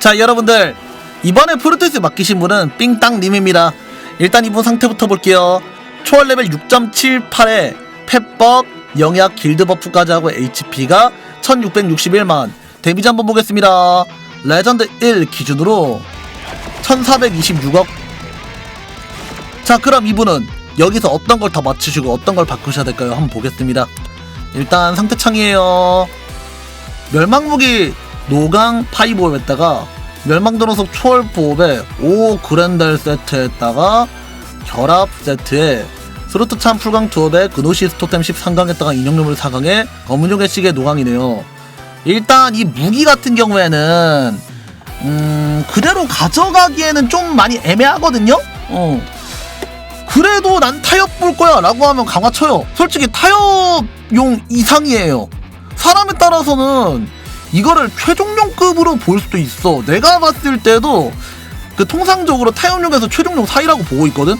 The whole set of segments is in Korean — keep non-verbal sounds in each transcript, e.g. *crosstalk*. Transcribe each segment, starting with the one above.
자 여러분들 이번에 프로토스 맡기신 분은 삥땅님입니다. 일단 이분 상태부터 볼게요. 초월 레벨 6.78에 펫법 영약 길드 버프까지 하고 HP가 1661만. 데미지 한번 보겠습니다. 레전드 1 기준으로 1426억. 자 그럼 이분은 여기서 어떤 걸 더 맞추시고 어떤 걸 바꾸셔야 될까요? 한번 보겠습니다. 일단 상태창이에요. 멸망무기 노강 파이보업에다가 멸망도로석 초월 보업에 5 그랜달 세트에다가 결합 세트에 스로트 참 풀강 투업에 그노시스 토템 13강에다가 인형용물 4강에 검은용의 시계 노강이네요. 일단 이 무기 같은 경우에는 음 그대로 가져가기에는 좀 많이 애매하거든요? 어. 그래도 난 타협 볼 거야 라고 하면 강화 쳐요. 솔직히 타협용 이상이에요. 사람에 따라서는 이거를 최종용급으로 볼 수도 있어. 내가 봤을 때도 그 통상적으로 타협용에서 최종용 사이라고 보고 있거든.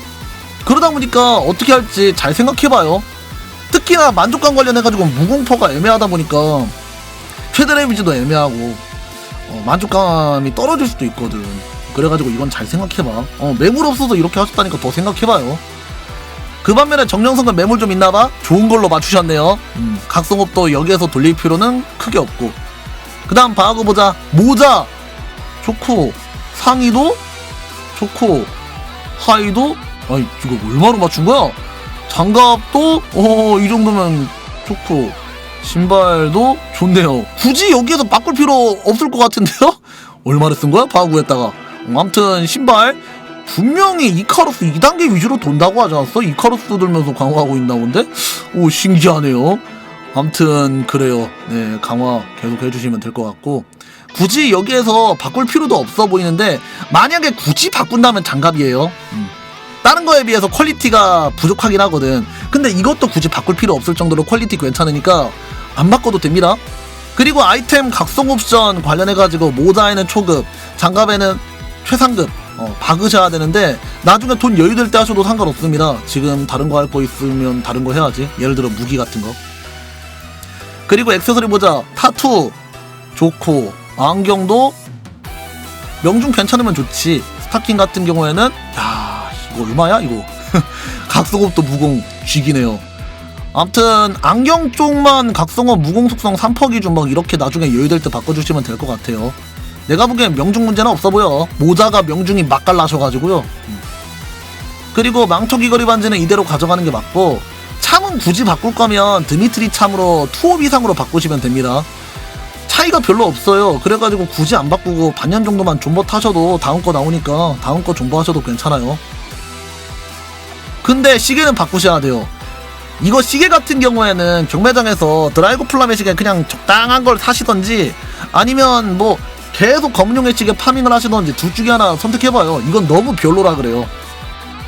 그러다 보니까 어떻게 할지 잘 생각해봐요. 특히나 만족감 관련해가지고 무공포가 애매하다 보니까 최대 레비지도 애매하고 어, 만족감이 떨어질 수도 있거든. 그래가지고 이건 잘 생각해봐. 어, 매물 없어서 이렇게 하셨다니까 더 생각해봐요. 그 반면에 정령성은 매물 좀 있나봐? 좋은 걸로 맞추셨네요. 음, 각성업도 여기에서 돌릴 필요는 크게 없고. 그 다음 봐하고 보자. 모자! 좋고, 상의도? 좋고, 하의도? 아니, 이거 얼마로 맞춘 거야? 장갑도? 어, 이 정도면 좋고, 신발도 좋네요. 굳이 여기에서 바꿀 필요 없을 것 같은데요? *laughs* 얼마를 쓴 거야? 바하구에다가. 어, 아무튼, 신발. 분명히 이카로스 2단계 위주로 돈다고 하지 않았어? 이카로스 들면서 강화하고 있나 본데? 오 신기하네요 암튼 그래요 네 강화 계속 해주시면 될 것 같고 굳이 여기에서 바꿀 필요도 없어 보이는데 만약에 굳이 바꾼다면 장갑이에요 음. 다른 거에 비해서 퀄리티가 부족하긴 하거든 근데 이것도 굳이 바꿀 필요 없을 정도로 퀄리티 괜찮으니까 안 바꿔도 됩니다 그리고 아이템 각성 옵션 관련해가지고 모자에는 초급 장갑에는 최상급 어, 박으셔야 되는데 나중에 돈 여유 될 때 하셔도 상관없습니다. 지금 다른 거 할 거 있으면 다른 거 해야지. 예를 들어 무기 같은 거. 그리고 액세서리 모자 타투 좋고 안경도 명중 괜찮으면 좋지. 스타킹 같은 경우에는 야 이거 얼마야 이거 *laughs* 각성업도 무공 쥐기네요. 아무튼 안경 쪽만 각성업 무공 속성 3퍼 기준 막 이렇게 나중에 여유될 때 바꿔주시면 될 것 같아요. 내가 보기엔 명중 문제는 없어 보여. 모자가 명중이 맛깔나셔가지고요. 음. 그리고 망토 귀걸이 반지는 이대로 가져가는 게 맞고 참은 굳이 바꿀 거면 드미트리 참으로 투옵 이상으로 바꾸시면 됩니다. 차이가 별로 없어요. 그래가지고 굳이 안 바꾸고 반년 정도만 존버 타셔도 다음 거 나오니까 다음 거 존버 하셔도 괜찮아요. 근데 시계는 바꾸셔야 돼요. 이거 시계 같은 경우에는 경매장에서 드라이브 플라메 시계 그냥 적당한 걸 사시던지 아니면 뭐 계속 검은용의 시계 파밍을 하시던지 둘 중에 하나 선택해봐요. 이건 너무 별로라 그래요.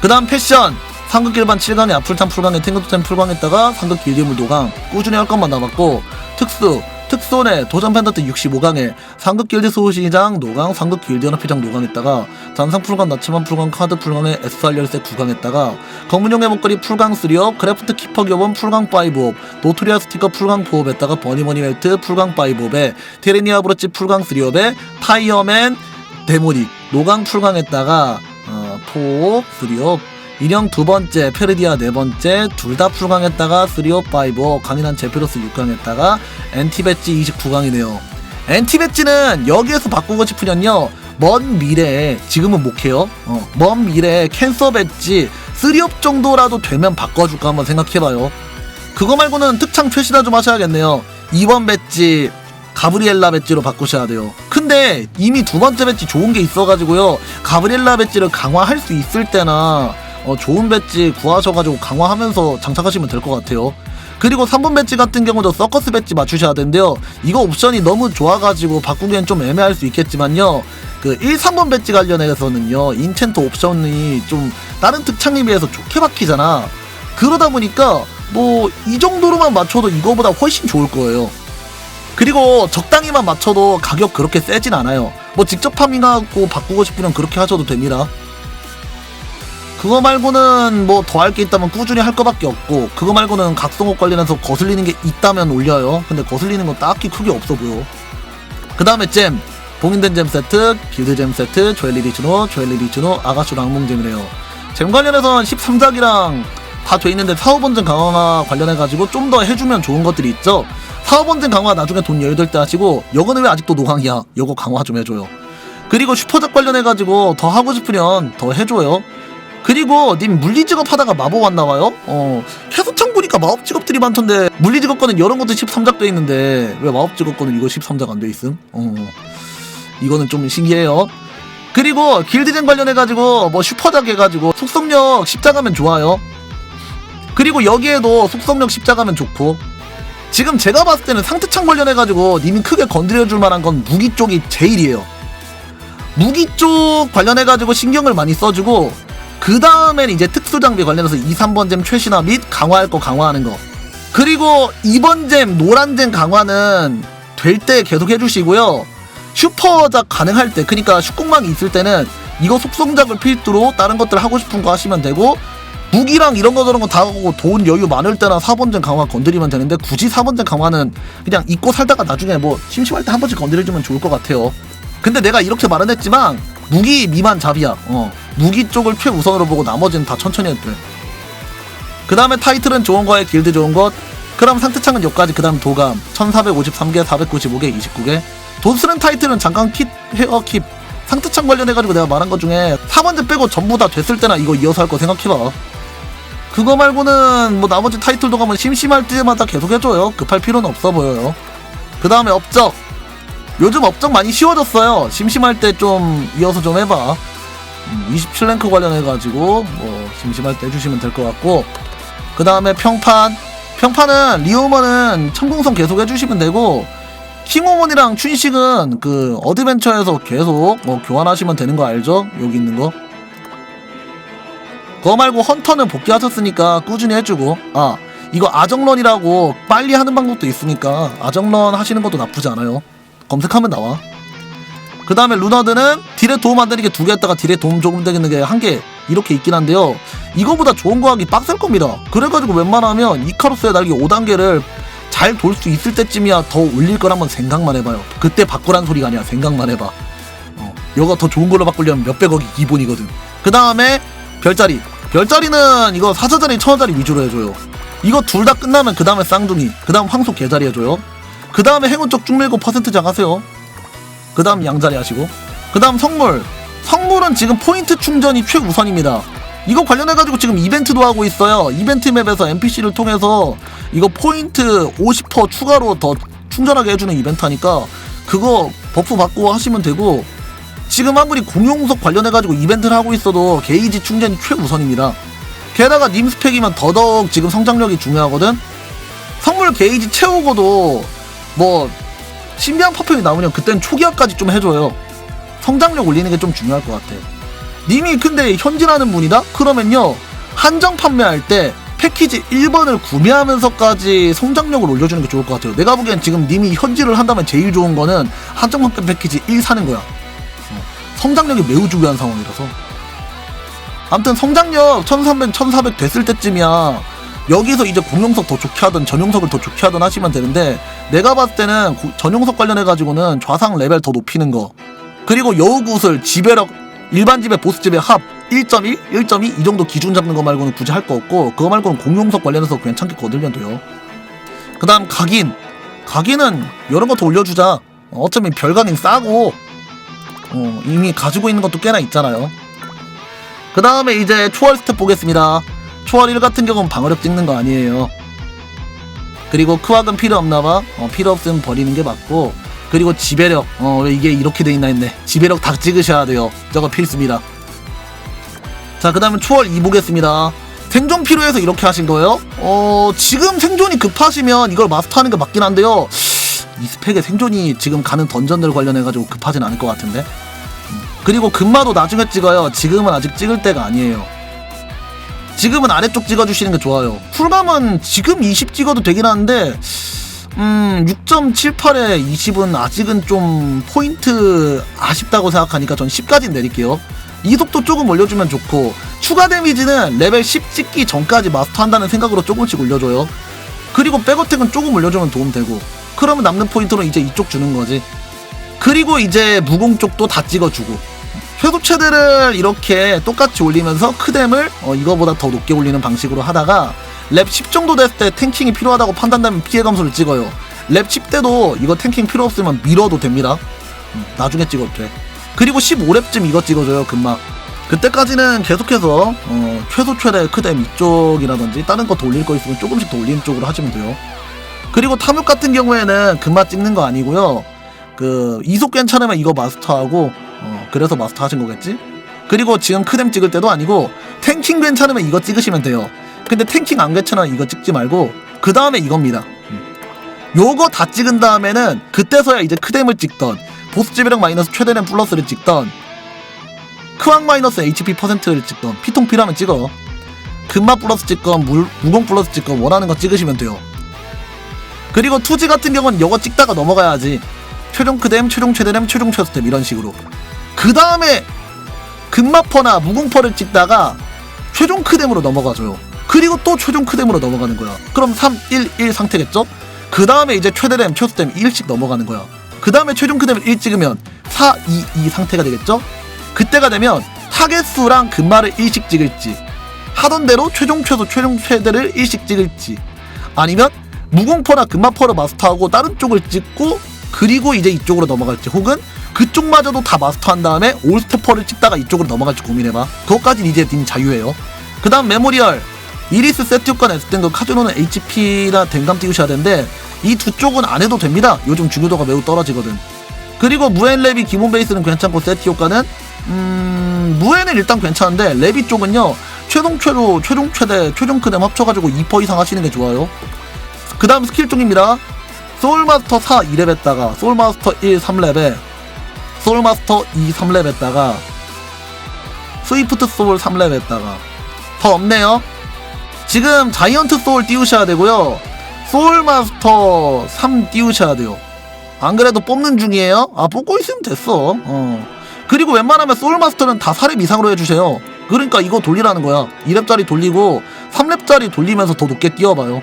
그 다음 패션. 상급 길반 7강에 아플탄 풀강에 탱크토템 풀강에다가 상급 길디물 도강 꾸준히 할 것만 남았고 특수 특손에 도전 팬더트 65강에 상급 길드 소시장 노강 상급 길드 연합회장 노강에다가 잔상 풀강 나츠만 풀강 카드 풀강에 SR 열쇠 9강에다가 검은용의 목걸이 풀강 3업 크래프트 키퍼 교본 풀강 5업 노토리아 스티커 풀강 4업에다가 버니머니 벨트 풀강 5업에 테레니아 브로치 풀강 3업에 타이어맨 데모닉 노강 풀강에다가 어, 포 3업 인형 두 번째, 페르디아 네 번째, 둘 다 풀강했다가 3업 5업, 강인한 제페로스 6강했다가 엔티배지 29강이네요. 엔티배지는 여기에서 바꾸고 싶으면요. 먼 미래에, 지금은 못해요. 어, 먼 미래에 캔서 배지 3업 정도라도 되면 바꿔줄까 한번 생각해봐요. 그거 말고는 특창 최시다 좀 하셔야겠네요. 2번 배지, 가브리엘라 배지로 바꾸셔야 돼요. 근데 이미 두 번째 배지 좋은 게 있어가지고요. 가브리엘라 배지를 강화할 수 있을 때나 어, 좋은 배지 구하셔가지고 강화하면서 장착하시면 될 것 같아요. 그리고 3번 배지 같은 경우도 서커스 배지 맞추셔야 되는데요. 이거 옵션이 너무 좋아가지고 바꾸기엔 좀 애매할 수 있겠지만요. 그 1, 3번 배지 관련해서는요. 인챈트 옵션이 좀 다른 특창에 비해서 좋게 박히잖아. 그러다 보니까 뭐 이 정도로만 맞춰도 이거보다 훨씬 좋을 거예요. 그리고 적당히만 맞춰도 가격 그렇게 세진 않아요. 뭐 직접 파밍하고 바꾸고 싶으면 그렇게 하셔도 됩니다. 그거 말고는 뭐 더 할 게 있다면 꾸준히 할 거밖에 없고 그거 말고는 각성업 관련해서 거슬리는 게 있다면 올려요 근데 거슬리는 건 딱히 크게 없어 보여 그 다음에 잼 봉인된 잼 세트, 길드 잼 세트, 조엘리 리즈노, 조엘리 리즈노, 아가슈 랑몽잼이래요. 잼 관련해서는 13작이랑 다 돼 있는데 사업원전 강화 관련해가지고 좀 더 해주면 좋은 것들이 있죠. 사업원전 강화 나중에 돈 여유될 때 하시고 요거는 왜 아직도 노강이야? 요거 강화 좀 해줘요. 그리고 슈퍼작 관련해가지고 더 하고 싶으면 더 해줘요. 그리고 님 물리직업 하다가 마법 왔나봐요? 어 해소창 보니까 마법 직업들이 많던데 물리직업 거는 이런 것도 13작 돼 있는데 왜 마법 직업 거는 이거 13작 안 돼 있음? 어 이거는 좀 신기해요. 그리고 길드젠 관련해가지고 뭐 슈퍼작 해가지고 속성력 십자가면 좋아요. 그리고 여기에도 속성력 십자가면 좋고 지금 제가 봤을 때는 상태창 관련해가지고 님이 크게 건드려줄 만한 건 무기 쪽이 제일이에요. 무기 쪽 관련해가지고 신경을 많이 써주고 그 다음엔 이제 특수 장비 관련해서 2, 3번 잼 최신화 및 강화할 거 강화하는 거. 그리고 2번 잼 노란 잼 강화는 될 때 계속 해주시고요. 슈퍼작 가능할 때, 그러니까 슈공망이 있을 때는 이거 속성작을 필두로 다른 것들 하고 싶은 거 하시면 되고 무기랑 이런 거 저런 거 다 하고 돈 여유 많을 때나 4번전 강화 건드리면 되는데 굳이 4번전 강화는 그냥 잊고 살다가 나중에 뭐 심심할 때 한 번씩 건드려주면 좋을 것 같아요. 근데 내가 이렇게 말은 했지만 무기 미만 잡이야. 어. 무기 쪽을 최우선으로 보고 나머지는 다 천천히 돼. 그 다음에 타이틀은 좋은 거에 길드 좋은 것. 그럼 상태창은 여기까지. 그 다음 도감. 1453개 495개 29개. 돈 쓰는 타이틀은 잠깐 킵 상태창 관련해가지고 내가 말한 것 중에 4번째 빼고 전부 다 됐을 때나 이거 이어서 할 거 생각해봐. 그거 말고는 뭐 나머지 타이틀도 가면 심심할 때마다 계속 해줘요. 급할 필요는 없어 보여요. 그 다음에 업적. 요즘 업적 많이 쉬워졌어요. 심심할 때 좀 이어서 좀 해봐 27랭크 관련해가지고 뭐 심심할 때 해주시면 될 것 같고 그 다음에 평판. 평판은 리오머는 천공성 계속 해주시면 되고 킹오몬이랑 춘식은 그 어드벤처에서 계속 뭐 교환하시면 되는 거 알죠? 여기 있는 거. 그거 말고 헌터는 복귀하셨으니까 꾸준히 해주고. 아 이거 아정런이라고 빨리 하는 방법도 있으니까 아정런 하시는 것도 나쁘지 않아요. 검색하면 나와 그 다음에 루너드는 딜에 도움 안 되는 게 두개 했다가 딜에 도움 조금 되는 게 한 개 이렇게 있긴 한데요. 이거보다 좋은 거 하기 빡셀 겁니다. 그래가지고 웬만하면 이카루스의 날개 5단계를 잘 돌 수 있을 때쯤이야 더 올릴 걸 한번 생각만 해봐요. 그때 바꾸란 소리가 아니야. 생각만 해봐. 어, 이거 더 좋은 걸로 바꾸려면 몇백억이 기본이거든. 그 다음에 별자리. 별자리는 이거 4자자리 1000원짜리 위주로 해줘요. 이거 둘 다 끝나면 그 다음에 쌍둥이 그 다음 황소 개자리 해줘요. 그 다음에 행운 쪽 쭉밀고 퍼센트 장 하세요 그 다음 양자리 하시고 그 다음 성물. 성물은 지금 포인트 충전이 최우선입니다. 이거 관련해가지고 지금 이벤트도 하고 있어요. 이벤트 맵에서 NPC를 통해서 이거 포인트 50% 추가로 더 충전하게 해주는 이벤트 하니까 그거 버프 받고 하시면 되고 지금 아무리 공용석 관련해가지고 이벤트를 하고 있어도 게이지 충전이 최우선입니다. 게다가 님 스펙이면 더더욱 지금 성장력이 중요하거든? 성물 게이지 채우고도 뭐 신비한 퍼펙이 나오면 그땐 초기화까지 좀 해줘요. 성장력 올리는 게 좀 중요할 것 같아. 님이 근데 현질하는 분이다? 그러면요 한정 판매할 때 패키지 1번을 구매하면서까지 성장력을 올려주는 게 좋을 것 같아요. 내가 보기엔 지금 님이 현질을 한다면 제일 좋은 거는 한정 판매 패키지 1 사는 거야. 어, 성장력이 매우 중요한 상황이라서. 아무튼 성장력 1300, 1400 됐을 때쯤이야 여기서 이제 공용석 더 좋게 하든 전용석을 더 좋게 하든 하시면 되는데 내가 봤을 때는 고- 전용석 관련해 가지고는 좌상 레벨 더 높이는 거 그리고 여우구슬 지배력 일반 집의 보스 집의 합 1.1, 1.2 이 정도 기준 잡는 거 말고는 굳이 할 거 없고 그거 말고는 공용석 관련해서 괜찮게 거들면 돼요. 그 다음 각인 각인은 이런 거 더 올려주자 어차피 별각인 싸고 어, 이미 가지고 있는 것도 꽤나 있잖아요. 그 다음에 이제 초월 스텝 보겠습니다. 초월 1 같은 경우는 방어력 찍는 거 아니에요. 그리고 크왁은 필요 없나봐. 어, 필요 없으면 버리는 게 맞고. 그리고 지배력. 어, 왜 이게 이렇게 돼 있나 했네. 지배력 다 찍으셔야 돼요. 저거 필수입니다. 자, 그 다음에 초월 2 보겠습니다. 생존 필요해서 이렇게 하신 거예요? 어, 지금 생존이 급하시면 이걸 마스터하는 게 맞긴 한데요. 이 스펙에 생존이 지금 가는 던전들 관련해가지고 급하진 않을 것 같은데. 음. 그리고 금마도 나중에 찍어요. 지금은 아직 찍을 때가 아니에요. 지금은 아래쪽 찍어주시는 게 좋아요. 풀감은 지금 20 찍어도 되긴 하는데, 음, 6.78에 20은 아직은 좀 포인트 아쉽다고 생각하니까 전 10까지 내릴게요. 이속도 조금 올려주면 좋고, 추가 데미지는 레벨 10 찍기 전까지 마스터한다는 생각으로 조금씩 올려줘요. 그리고 백어택은 조금 올려주면 도움되고, 그러면 남는 포인트로 이제 이쪽 주는 거지. 그리고 이제 무공 쪽도 다 찍어주고 최대를 이렇게 똑같이 올리면서 크뎀을 어, 이거보다 더 높게 올리는 방식으로 하다가 랩 10 정도 됐을 때 탱킹이 필요하다고 판단되면 피해 감소를 찍어요. 랩 10대도 이거 탱킹 필요 없으면 밀어도 됩니다. 음, 나중에 찍어도 돼. 그리고 15랩쯤 이거 찍어줘요 금막. 그때까지는 계속해서 어, 최소 최대 크뎀 이쪽이라든지 다른 거 돌릴 거 있으면 조금씩 더 올리는 쪽으로 하시면 돼요. 그리고 탐욕 같은 경우에는 금막 찍는 거 아니고요. 그 이속 괜찮으면 이거 마스터하고 어, 그래서 마스터 하신 거겠지? 그리고 지금 크뎀 찍을 때도 아니고 탱킹 괜찮으면 이거 찍으시면 돼요. 근데 탱킹 안 괜찮아 이거 찍지 말고 그 다음에 이겁니다. 음. 요거 다 찍은 다음에는 그때서야 이제 크뎀을 찍던 보스 지배력 마이너스 최대량 플러스를 찍던 크왕 마이너스 HP 퍼센트를 찍던 피통 필요하면 찍어. 금마 플러스 찍건 물, 무공 플러스 찍건 원하는 거 찍으시면 돼요. 그리고 투지 같은 경우는 요거 찍다가 넘어가야지. 최종 크뎀, 최종 최대램, 최종 최스템 이런 식으로. 그 다음에 금마퍼나 무공퍼를 찍다가 최종 크뎀으로 넘어가줘요. 그리고 또 최종 크뎀으로 넘어가는 거야. 그럼 3, 1, 1 상태겠죠? 그 다음에 이제 최대램, 최스템 1씩 넘어가는 거야. 그 다음에 최종 크뎀을 1 찍으면 4, 2, 2 상태가 되겠죠? 그때가 되면 타겟수랑 금마를 1씩 찍을지 하던 대로 최종 최소 최종 최대를 1씩 찍을지 아니면 무공퍼나 금마퍼를 마스터하고 다른 쪽을 찍고 그리고 이제 이쪽으로 넘어갈지 혹은 그쪽마저도 다 마스터한 다음에 올스토퍼를 찍다가 이쪽으로 넘어갈지 고민해봐. 그것까진 이제 님 자유예요. 그 다음 메모리얼. 이리스 세트 효과 냈을 땐그 카즈노는 HP나 댕감 띄우셔야 되는데 이 두 쪽은 안 해도 됩니다. 요즘 중요도가 매우 떨어지거든. 그리고 무엔랩이 기본 베이스는 괜찮고 세트 효과는 음 무엔은 일단 괜찮은데 랩이 쪽은요 최종 최로 최종 최대 최종 크뎀 합쳐가지고 2% 이상 하시는 게 좋아요. 그 다음 스킬 쪽입니다 소울마스터 4 2랩했다가 소울마스터 1 3랩에 소울마스터 2 3랩했다가 스위프트 소울 3랩했다가 더 없네요. 지금 자이언트 소울 띄우셔야 되고요. 소울마스터 3 띄우셔야 돼요. 안 그래도 뽑는 중이에요? 아 뽑고 있으면 됐어. 어. 그리고 웬만하면 소울마스터는 다 4랩 이상으로 해주세요. 그러니까 이거 돌리라는 거야. 2랩짜리 돌리고 3랩짜리 돌리면서 더 높게 띄워봐요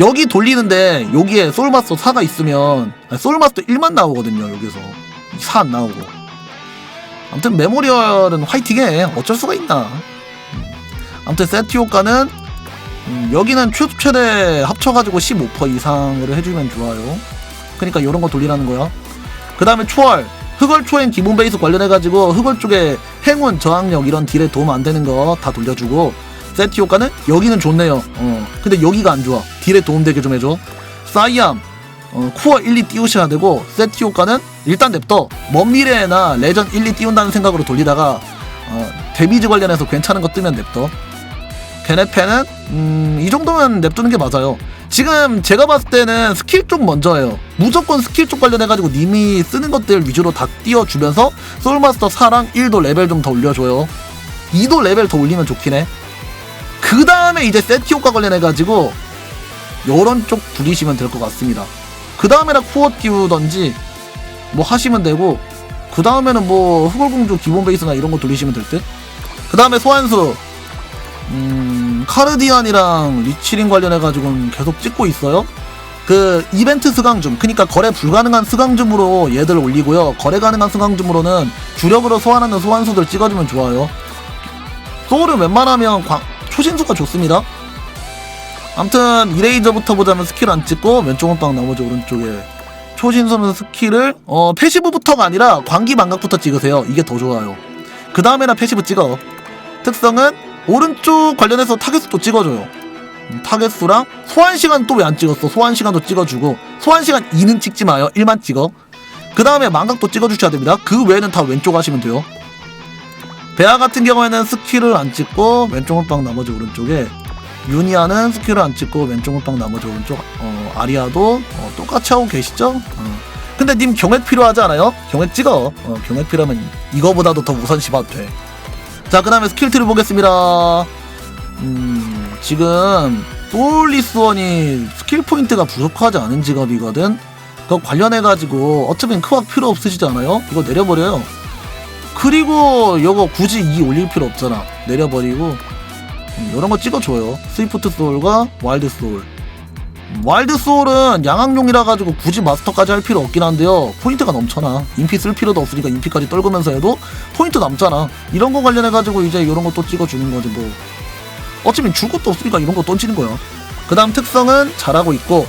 여기 돌리는데 여기에 소울마스터 4가 있으면 소울마스터 1만 나오거든요 여기서. 4 안 나오고. 아무튼 메모리얼은 화이팅해. 어쩔 수가 있나. 음. 아무튼 세트 효과는 음, 여기는 최, 최대 합쳐가지고 15% 이상으로 해주면 좋아요. 그러니까 이런 거 돌리라는 거야. 그 다음에 초월. 흑월 초엔 기본 베이스 관련해가지고 흑월 쪽에 행운 저항력 이런 딜에 도움 안 되는 거 다 돌려주고 세트 효과는 여기는 좋네요 어 근데 여기가 안 좋아 딜에 도움되게 좀 해줘 사이암 어, 코어 1, 2 띄우셔야 되고 세트 효과는 일단 냅둬 먼 미래나 레전 1, 2 띄운다는 생각으로 돌리다가 어, 데미지 관련해서 괜찮은 거 뜨면 냅둬 베네페는 음, 이 정도면 냅두는 게 맞아요. 지금 제가 봤을 때는 스킬 쪽 먼저 해요. 무조건 스킬 쪽 관련해가지고 님이 쓰는 것들 위주로 다 띄워주면서 소울마스터 4랑 1도 레벨 좀 더 올려줘요. 2도 레벨 더 올리면 좋긴 해. 그 다음에 이제 세트 효과 관련해가지고 요런 쪽 부리시면 될 것 같습니다. 그 다음에나 코어 띄우던지 뭐 하시면 되고 그 다음에는 뭐 흑월공주 기본 베이스나 이런 거 돌리시면 될 듯. 그 다음에 소환수 음, 카르디안이랑 리치링 관련해가지고는 계속 찍고 있어요. 그 이벤트 수강줌, 그러니까 거래 불가능한 수강줌으로 얘들 올리고요. 거래 가능한 수강줌으로는 주력으로 소환하는 소환수들 찍어주면 좋아요. 소울은 웬만하면 광- 초신수가 좋습니다. 아무튼 이레이저부터 보자면 스킬 안 찍고 왼쪽 원방 나머지 오른쪽에 초신수는 스킬을 어 패시브부터가 아니라 광기 망각부터 찍으세요. 이게 더 좋아요. 그 다음에나 패시브 찍어. 특성은 오른쪽 관련해서 타겟수도 찍어줘요. 음, 타겟수랑 소환 시간 또 왜 안 찍었어? 소환 시간도 찍어주고 소환 시간 2는 찍지 마요. 1만 찍어. 그 다음에 망각도 찍어주셔야 됩니다. 그 외에는 다 왼쪽 하시면 돼요. 베아 같은 경우에는 스킬을 안 찍고 왼쪽 물방 나머지 오른쪽에 유니아는 스킬을 안 찍고 왼쪽 물방 나머지 오른쪽 어, 아리아도 어, 똑같이 하고 계시죠? 어. 근데 님 경획 필요하지 않아요? 경획 찍어 어, 경획 필요하면 이거보다도 더 우선시 봐도 돼 자, 그 다음에 스킬트를 보겠습니다. 음, 지금, 소울리스원이 스킬 포인트가 부족하지 않은 직업이거든? 그거 관련해가지고, 어차피 크왁 필요 없으시잖아요? 이거 내려버려요. 그리고, 이거 굳이 이 올릴 필요 없잖아. 내려버리고, 음, 이런 거 찍어줘요. 스위프트 소울과 와일드 소울. 와일드 소울은 양악용이라 가지고 굳이 마스터까지 할 필요 없긴 한데요. 포인트가 넘쳐나. 인피 쓸 필요도 없으니까 인피까지 떨구면서 해도 포인트 남잖아. 이런 거 관련해 가지고 이제 이런 거또 찍어주는 거지 뭐. 어차피 줄 것도 없으니까 이런 거 던지는 거야. 그 다음 특성은 잘하고 있고.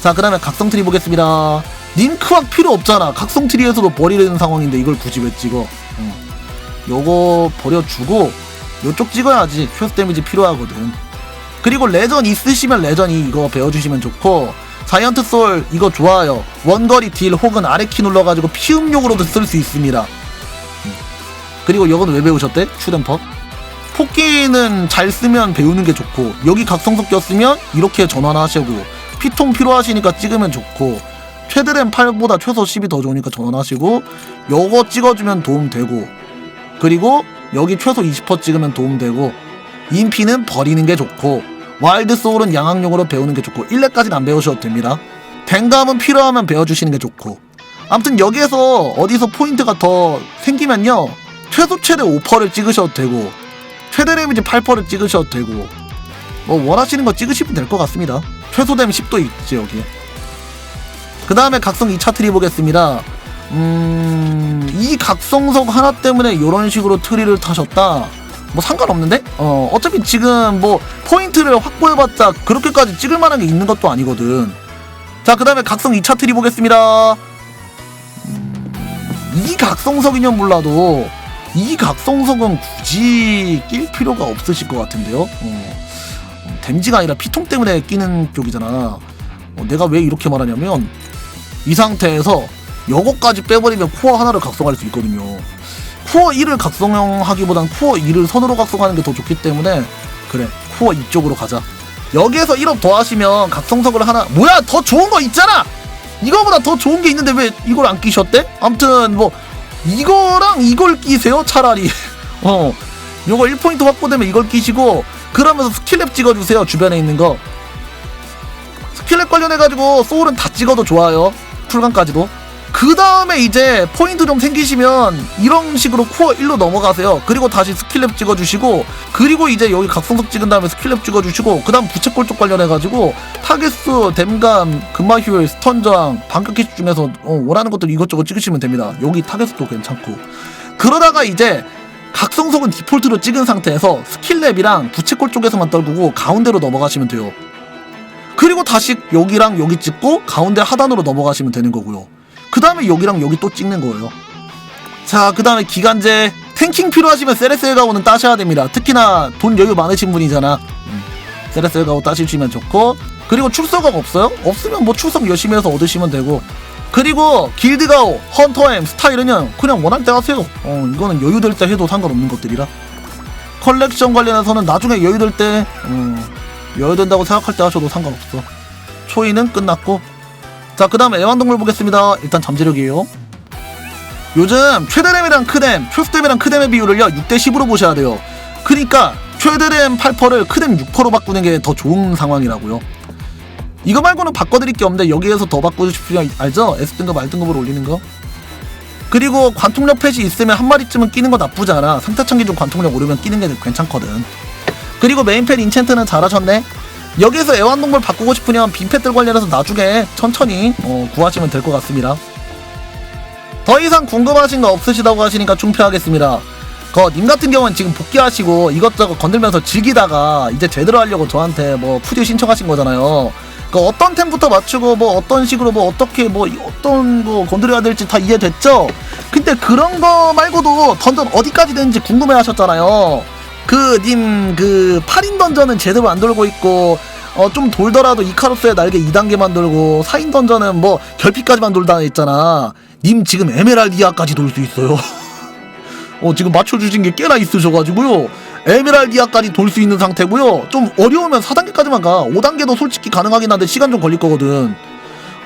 자, 그 다음에 각성 트리 보겠습니다. 링크왁 필요 없잖아. 각성 트리에서도 버리는 상황인데 이걸 굳이 왜 찍어? 어. 요거 버려주고 요쪽 찍어야지. 큐스 데미지 필요하거든. 그리고 레전 있으시면 레전이 이거 배워주시면 좋고 자이언트 솔 이거 좋아요. 원거리 딜 혹은 아래키 눌러가지고 피음용으로도 쓸 수 있습니다. 음. 그리고 이건 왜 배우셨대? 슈덴퍼? 토끼는 잘 쓰면 배우는 게 좋고 여기 각성석 꼈으면 이렇게 전환하시고 피통 필요하시니까 찍으면 좋고 최드램 8보다 최소 10이 더 좋으니까 전환하시고 요거 찍어주면 도움 되고 그리고 여기 최소 20% 찍으면 도움되고 인피는 버리는 게 좋고 와일드 소울은 양악용으로 배우는 게 좋고 1렙까지는 안 배우셔도 됩니다. 댕감은 필요하면 배워주시는 게 좋고. 아무튼 여기에서 어디서 포인트가 더 생기면요 최소 최대 5%를 찍으셔도 되고 최대 데미지 8%를 찍으셔도 되고 뭐 원하시는 거 찍으시면 될 것 같습니다. 최소 데미 10도 있지 여기에. 그 다음에 각성 2차 트리 보겠습니다 음... 이 각성석 하나 때문에 이런 식으로 트리를 타셨다? 뭐 상관없는데? 어 어차피 지금 뭐 포인트를 확보해봤자 그렇게까지 찍을 만한 게 있는 것도 아니거든. 자 그 다음에 각성 2차 트리 보겠습니다. 음, 이 각성석이면 몰라도 이 각성석은 굳이 낄 필요가 없으실 것 같은데요? 어, 어, 댐지가 아니라 피통 때문에 끼는 쪽이잖아. 어, 내가 왜 이렇게 말하냐면 이 상태에서 요거까지 빼버리면 코어 하나를 각성할 수 있거든요. 코어 1을 각성하기보단 코어 2를 선으로 각성하는 게 더 좋기 때문에 그래 코어 2쪽으로 가자. 여기에서 1업 더 하시면 각성석을 하나 뭐야 더 좋은 거 있잖아! 이거보다 더 좋은 게 있는데 왜 이걸 안 끼셨대? 암튼 뭐 이거랑 이걸 끼세요 차라리. *laughs* 어 요거 1포인트 확보되면 이걸 끼시고 그러면서 스킬랩 찍어주세요 주변에 있는 거. 스킬랩 관련해가지고 소울은 다 찍어도 좋아요 쿨감까지도 그 다음에 이제 포인트 좀 생기시면 이런 식으로 코어 1로 넘어가세요. 그리고 다시 스킬랩 찍어주시고 그리고 이제 여기 각성석 찍은 다음에 스킬랩 찍어주시고 그 다음 부채꼴 쪽 관련해가지고 타겟수, 댐감, 금마휴일, 스턴 저항, 반격 캐시 중에서 어, 원하는 것들 이것저것 찍으시면 됩니다. 여기 타겟수도 괜찮고 그러다가 이제 각성석은 디폴트로 찍은 상태에서 스킬랩이랑 부채꼴 쪽에서만 떨구고 가운데로 넘어가시면 돼요. 그리고 다시 여기랑 여기 찍고 가운데 하단으로 넘어가시면 되는 거고요. 그 다음에 여기랑 여기 또 찍는 거예요. 자, 그 다음에 기간제 탱킹 필요하시면 세레스엘 가오는 따셔야 됩니다. 특히나 돈 여유 많으신 분이잖아. 음. 세레스엘 가오 따시면 좋고 그리고 출석업 없어요? 없으면 뭐 출석 열심히 해서 얻으시면 되고 그리고 길드 가오, 헌터엠, 스타일은요 그냥 원할 때 하세요. 어, 이거는 여유될 때 해도 상관없는 것들이라. 컬렉션 관련해서는 나중에 여유될 때 어, 여유된다고 생각할 때 하셔도 상관없어. 초이는 끝났고 자, 그 다음에 애완동물 보겠습니다. 일단 잠재력이에요. 요즘 최대램이랑 크댐, 초스댐이랑 크댐의 비율을요, 6대10으로 보셔야 돼요. 그니까, 최대램 8%를 크댐 6%로 바꾸는 게 더 좋은 상황이라고요. 이거 말고는 바꿔드릴 게 없는데, 여기에서 더 바꾸고 싶으면 알죠? S등급, R등급으로 올리는 거. 그리고 관통력 펫이 있으면 한 마리쯤은 끼는 거 나쁘지 않아. 상태창 기준 관통력 오르면 끼는 게 괜찮거든. 그리고 메인펫 인챈트는 잘하셨네. 여기서 애완동물 바꾸고 싶으면 빈펫들 관련해서 나중에 천천히 어, 구하시면 될 것 같습니다. 더 이상 궁금하신 거 없으시다고 하시니까 중표하겠습니다. 그님 같은 경우는 지금 복귀하시고 이것저것 건들면서 즐기다가 이제 제대로 하려고 저한테 뭐 푸디 신청하신 거잖아요. 그 어떤 템부터 맞추고 뭐 어떤 식으로 뭐 어떻게 뭐 어떤 거 건드려야 될지 다 이해됐죠? 근데 그런 거 말고도 던전 어디까지 되는지 궁금해 하셨잖아요. 그 님그 8인 던전은 제대로 안 돌고 있고 어 좀 돌더라도 이카루스의 날개 2단계 만들고 4인 던전은 뭐 결피까지만 돌다 했잖아. 님 지금 에메랄디아까지 돌 수 있어요. *laughs* 어 지금 맞춰주신 게 꽤나 있으셔가지고요. 에메랄디아까지 돌 수 있는 상태고요. 좀 어려우면 4단계까지만 가. 5단계도 솔직히 가능하긴 한데 시간 좀 걸릴 거거든.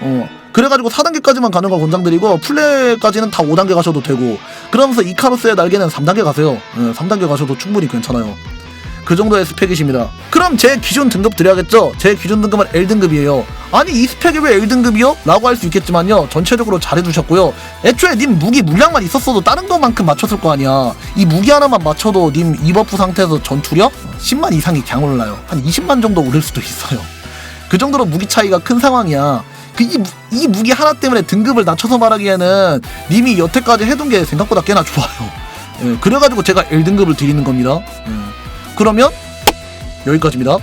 어 그래가지고 4단계까지만 가는 걸 권장드리고 플레까지는 다 5단계 가셔도 되고 그러면서 이카루스의 날개는 3단계 가세요 예, 3단계 가셔도 충분히 괜찮아요 그 정도의 스펙이십니다. 그럼 제 기준 등급 드려야겠죠? 제 기준 등급은 L등급이에요. 아니 이 스펙이 왜 L등급이요? 라고 할 수 있겠지만요. 전체적으로 잘해주셨고요. 애초에 님 무기 물량만 있었어도 다른 것만큼 맞췄을 거 아니야. 이 무기 하나만 맞춰도 님 이버프 상태에서 전투력 10만 이상이 강 올라요. 한 20만 정도 오를 수도 있어요. 그 정도로 무기 차이가 큰 상황이야. 그 이, 이 무기 하나 때문에 등급을 낮춰서 말하기에는 님이 여태까지 해둔 게 생각보다 꽤나 좋아요. 예, 그래가지고 제가 L등급을 드리는 겁니다. 예. 그러면 여기까지입니다.